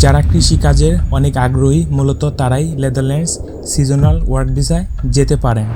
যারা কৃষিকাজের অনেক আগ্রহী, মূলত তারাই নেদারল্যান্ডস সিজনাল ওয়ার্ক ভিসায় যেতে পারেন।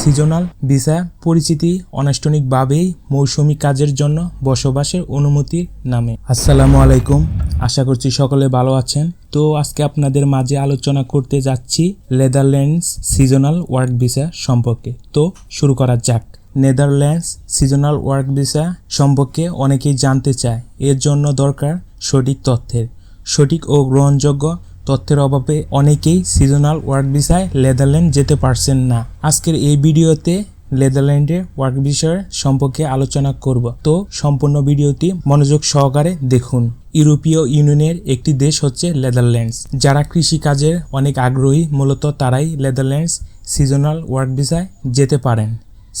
সিজনাল ভিসা পরিচিতি অনানুষ্ঠানিকভাবেই মৌসুমী কাজের জন্য বসবাসের অনুমতি নামে। আসসালামু আলাইকুম, আশা করছি সকলে ভালো আছেন। তো আজকে আপনাদের মাঝে আলোচনা করতে যাচ্ছি নেদারল্যান্ডস সিজনাল ওয়ার্ক ভিসা সম্পর্কে। তো শুরু করা যাক। নেদারল্যান্ডস সিজনাল ওয়ার্ক ভিসা সম্পর্কে অনেকেই জানতে চায়। এর জন্য দরকার সঠিক তথ্যের। সঠিক ও গ্রহণযোগ্য তথ্যের অভাবে অনেকেই সিজনাল ওয়ার্ক ভিসায় নেদারল্যান্ড যেতে পারছেন না। আজকের এই ভিডিওতে নেদারল্যান্ডের ওয়ার্ক ভিসার সম্পর্কে আলোচনা করব। তো সম্পূর্ণ ভিডিওটি মনোযোগ সহকারে দেখুন। ইউরোপীয় ইউনিয়নের একটি দেশ হচ্ছে নেদারল্যান্ডস যারা কৃষিকাজের অনেক আগ্রহী, মূলত তারাই নেদারল্যান্ডস সিজনাল ওয়ার্ক ভিসায় যেতে পারেন।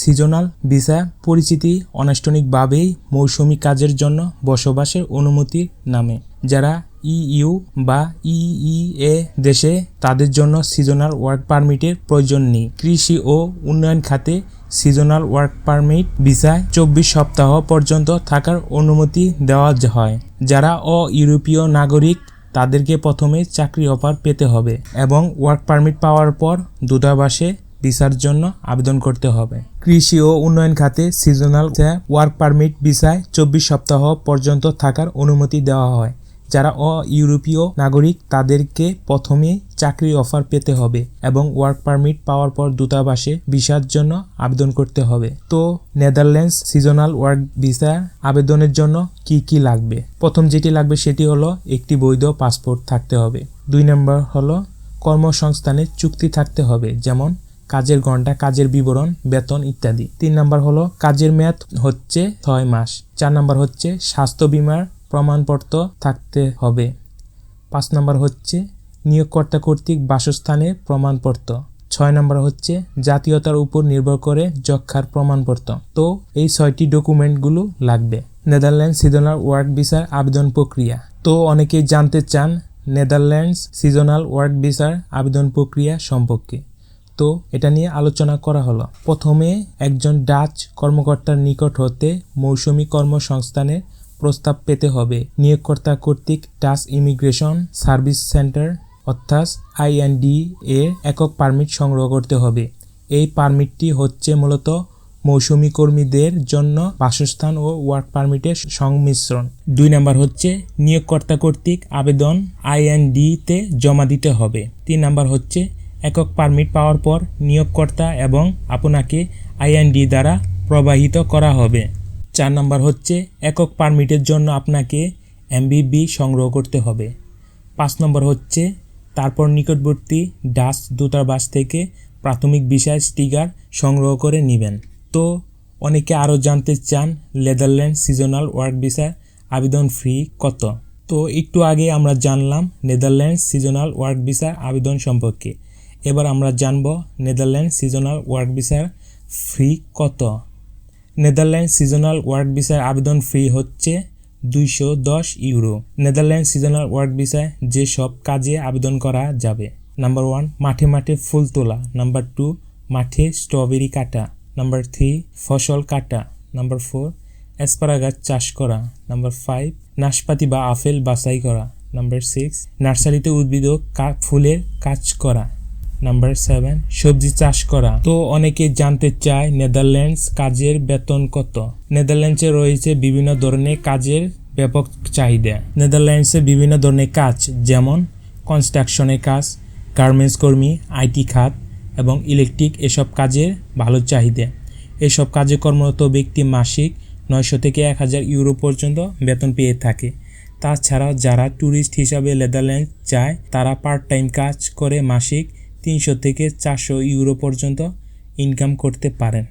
সিজনাল ভিসা পরিচিতি অনানুষ্ঠানিকভাবেই মৌসুমী কাজের জন্য বসবাসের অনুমতি নামে। যারা ইইউ বা ইইএ দেশে তাদের জন্য সিজনাল ওয়ার্ক পারমিটের প্রয়োজন নেই। কৃষি ও উন্নয়ন খাতে সিজনাল ওয়ার্ক পারমিট ভিসায় চব্বিশ সপ্তাহ পর্যন্ত থাকার অনুমতি দেওয়া হয়। যারা অ ইউরোপীয় নাগরিক, তাদেরকে প্রথমে চাকরি অফার পেতে হবে এবং ওয়ার্ক পারমিট পাওয়ার পর দূতাবাসে ভিসার জন্য আবেদন করতে হবে। কৃষি ও উন্নয়ন খাতে সিজনাল ওয়ার্ক পারমিট ভিসায় চব্বিশ সপ্তাহ পর্যন্ত থাকার অনুমতি দেওয়া হয়। যারা অ ইউরোপীয় নাগরিক, তাদেরকে প্রথমে চাকরি অফার পেতে হবে এবং ওয়ার্ক পারমিট পাওয়ার পর দূতাবাসে ভিসার জন্য আবেদন করতে হবে। তো নেদারল্যান্ডস সিজনাল ওয়ার্ক ভিসা আবেদনের জন্য কি কি লাগবে? প্রথম যেটি লাগবে সেটি হলো একটি বৈধ পাসপোর্ট থাকতে হবে। দুই নম্বর হলো কর্মসংস্থানের চুক্তি থাকতে হবে, যেমন কাজের ঘণ্টা কাজের বিবরণ, বেতন ইত্যাদি। তিন নম্বর হলো কাজের মেয়াদ হচ্ছে ছয় মাস। চার নম্বর হচ্ছে স্বাস্থ্য বিমার প্রমাণপত্র থাকতে হবে। পাঁচ নম্বর হচ্ছে নিয়োগকর্তা কর্তৃক বাসস্থানের প্রমাণপত্র। ছয় নম্বর হচ্ছে জাতীয়তার উপর নির্ভর করে যক্ষার প্রমাণপত্র। তো এই ছয়টি ডকুমেন্টগুলো লাগবে। নেদারল্যান্ড সিজনাল ওয়ার্ক ভিসার আবেদন প্রক্রিয়া। তো অনেকেই জানতে চান নেদারল্যান্ডস সিজনাল ওয়ার্ক ভিসার আবেদন প্রক্রিয়া সম্পর্কে। তো এটা নিয়ে আলোচনা করা হলো। প্রথমে একজন ডাচ কর্মকর্তার নিকট হতে মৌসুমী কর্মসংস্থানের প্রস্তাব পেতে হবে। নিয়োগকর্তা কর্তৃক ডাচ ইমিগ্রেশন সার্ভিস সেন্টার অর্থাৎ আইএনডি এর একক পারমিট সংগ্রহ করতে হবে। এই পারমিটটি হচ্ছে মূলত মৌসুমি কর্মীদের জন্য বাসস্থান ও ওয়ার্ক পারমিটের সংমিশ্রণ। দুই নাম্বার হচ্ছে নিয়োগকর্তা কর্তৃক আবেদন আইএনডিতে জমা দিতে হবে। তিন নাম্বার হচ্ছে একক পারমিট পাওয়ার পর নিয়োগকর্তা এবং আপনাকে আইএনডি দ্বারা প্রবাহিত করা হবে। চার নম্বর হচ্ছে একক পারমিটের জন্য আপনাকে এমবিবি সংগ্রহ করতে হবে। পাঁচ নম্বর হচ্ছে তারপর নিকটবর্তী ডাচ দূতাবাস থেকে প্রাথমিক বিষয় স্টিকার সংগ্রহ করে নেবেন। তো অনেকে আরও জানতে চান নেদারল্যান্ড সিজনাল ওয়ার্ক ভিসার আবেদন ফি কত? তো একটু আগে আমরা জানলাম নেদারল্যান্ড সিজনাল ওয়ার্ক ভিসার আবেদন সম্পর্কে। এবার আমরা জানব নেদারল্যান্ড সিজনাল ওয়ার্ক ভিসার ফি কত? নেদারল্যান্ড সিজনাল ওয়ার্ক ভিসার আবেদন ফি হচ্ছে দুইশো দশ ইউরো। নেদারল্যান্ড সিজনাল ওয়ার্ক ভিসায় যে সব কাজে আবেদন করা যাবে। নাম্বার ওয়ান, মাঠে মাঠে ফুল তোলা। নাম্বার টু, মাঠে স্ট্রবেরি কাটা। নাম্বার থ্রি, ফসল কাটা। নাম্বার ফোর অ্যাসপারাগাস চাষ করা। নাম্বার ফাইভ, নাশপাতি বা আপেল বাছাই করা। নাম্বার সিক্স, নার্সারিতে উদ্ভিদ ও ফুলের কাজ করা। নাম্বার সেভেন সবজি চাষ করা। তো অনেকে জানতে চায় নেদারল্যান্ডস কাজের বেতন কত? নেদারল্যান্ডসে রয়েছে বিভিন্ন ধরনের কাজের ব্যাপক চাহিদা। নেদারল্যান্ডসে বিভিন্ন ধরনের কাজ, যেমন কনস্ট্রাকশনের কাজ, গার্মেন্টস কর্মী আইটি খাত এবং ইলেকট্রিক এসব কাজের ভালো চাহিদা। এসব কাজে কর্মরত ব্যক্তি মাসিক নয়শো থেকে এক হাজার ইউরো পর্যন্ত বেতন পেয়ে থাকে। তাছাড়াও যারা ট্যুরিস্ট হিসাবে নেদারল্যান্ড যায়, তারা পার্ট টাইম কাজ করে মাসিক তিনশো থেকে চারশো ইউরো পর্যন্ত ইনকাম করতে পারেন।